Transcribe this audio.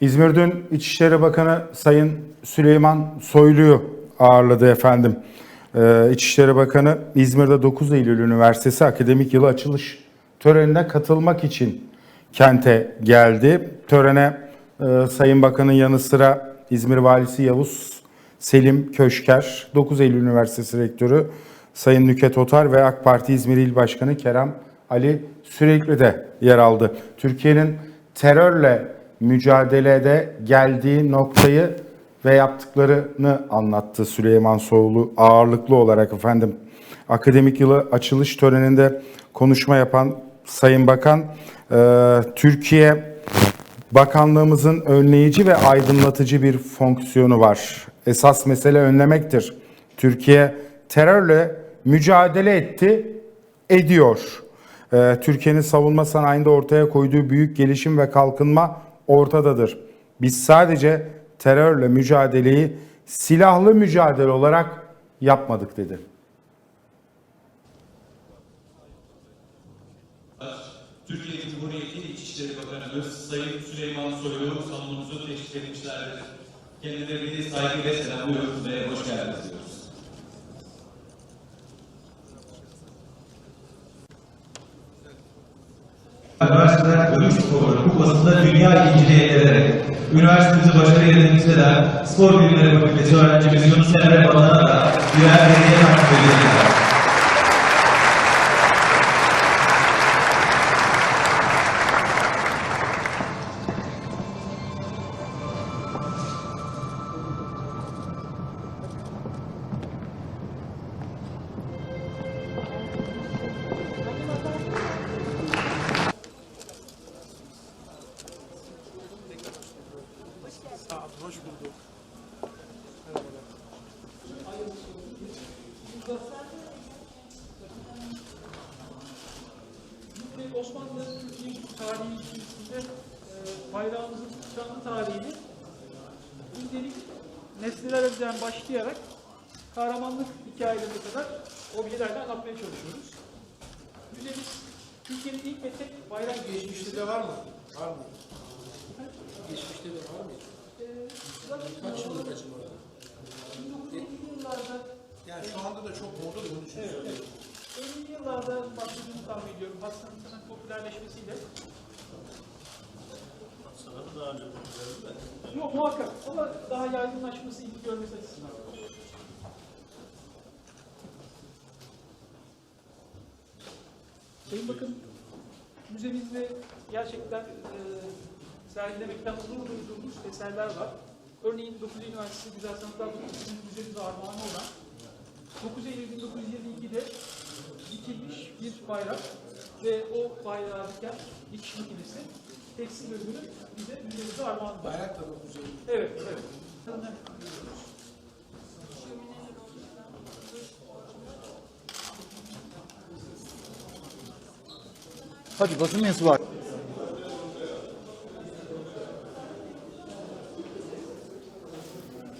İzmir dün İçişleri Bakanı Sayın Süleyman Soylu'yu ağırladı efendim. Ee, İçişleri Bakanı İzmir'de 9 Eylül Üniversitesi akademik yılı açılış törenine katılmak için kente geldi. Törene e, Sayın Bakan'ın yanı sıra İzmir Valisi Yavuz Selim Köşker, 9 Eylül Üniversitesi Rektörü Sayın Nüket Otar ve AK Parti İzmir İl Başkanı Kerem Ali Sürekli de yer aldı. Türkiye'nin terörle mücadelede geldiği noktayı ve yaptıklarını anlattı Süleyman Soylu ağırlıklı olarak efendim. Akademik yılı açılış töreninde konuşma yapan Sayın Bakan, e, Türkiye Bakanlığımızın önleyici ve aydınlatıcı bir fonksiyonu var. Esas mesele önlemektir. Türkiye terörle mücadele etti, ediyor. Ee, Türkiye'nin savunma sanayinde ortaya koyduğu büyük gelişim ve kalkınma ortadadır. Biz sadece terörle mücadeleyi silahlı mücadele olarak yapmadık dedi. Türkiye Cumhuriyeti İçişleri Bakanımız Sayın Süleyman Soylu salonumuzu teşrif etmişlerdir. Kendilerini saygıyla selamlıyoruz ve hoş geldiniz diyoruz. Üniversiteler Gümüş Sporu Kupası'nda dünya ikinciliği elde ederek üniversitemizi başarıyla temsilen Spor Bilimleri Fakültesi öğrencimiz Yunus Emre Balan'a da birer hediye takdim edildi. Ve Osmanlı Türkiye tarihi içerisinde e, bayrağımızın canlı tarihini gündelik nesnelerden başlayarak kahramanlık hikayelerine kadar objelerle anlatmaya çalışıyoruz. Müzemiz Türkiye'nin ilk ve tek bayrak Geçmişte de var mı? Var mı? Geçmişte de var mı? Kaç yıllık acaba? 1950'li yıllarda Yani şu anda da çok moda da bunu düşünüyorum. Evet, evet. 50'li yıllarda başladığını tahmin ediyorum. Hastanın sanat popülerleşmesiyle. Sanatı daha önce popülerdi de. Yok muhakkak ama daha yaygınlaşması, ilgi görmesi açısından. Sayın Bakın, müzemizde gerçekten e, sergilemekten onur eserler var. Örneğin 9 Eylül Üniversitesi Güzel Sanatlar Fakültesi'nin müzemize armağanı olan 9 Eylül 1922'de dikilmiş bir bayrak ve o bayrağı diken dikiş makinesi tekstil bölümünü bize müzemize armağan var. Bayrak da çok güzel. Evet, evet. Hadi basın mensubu var.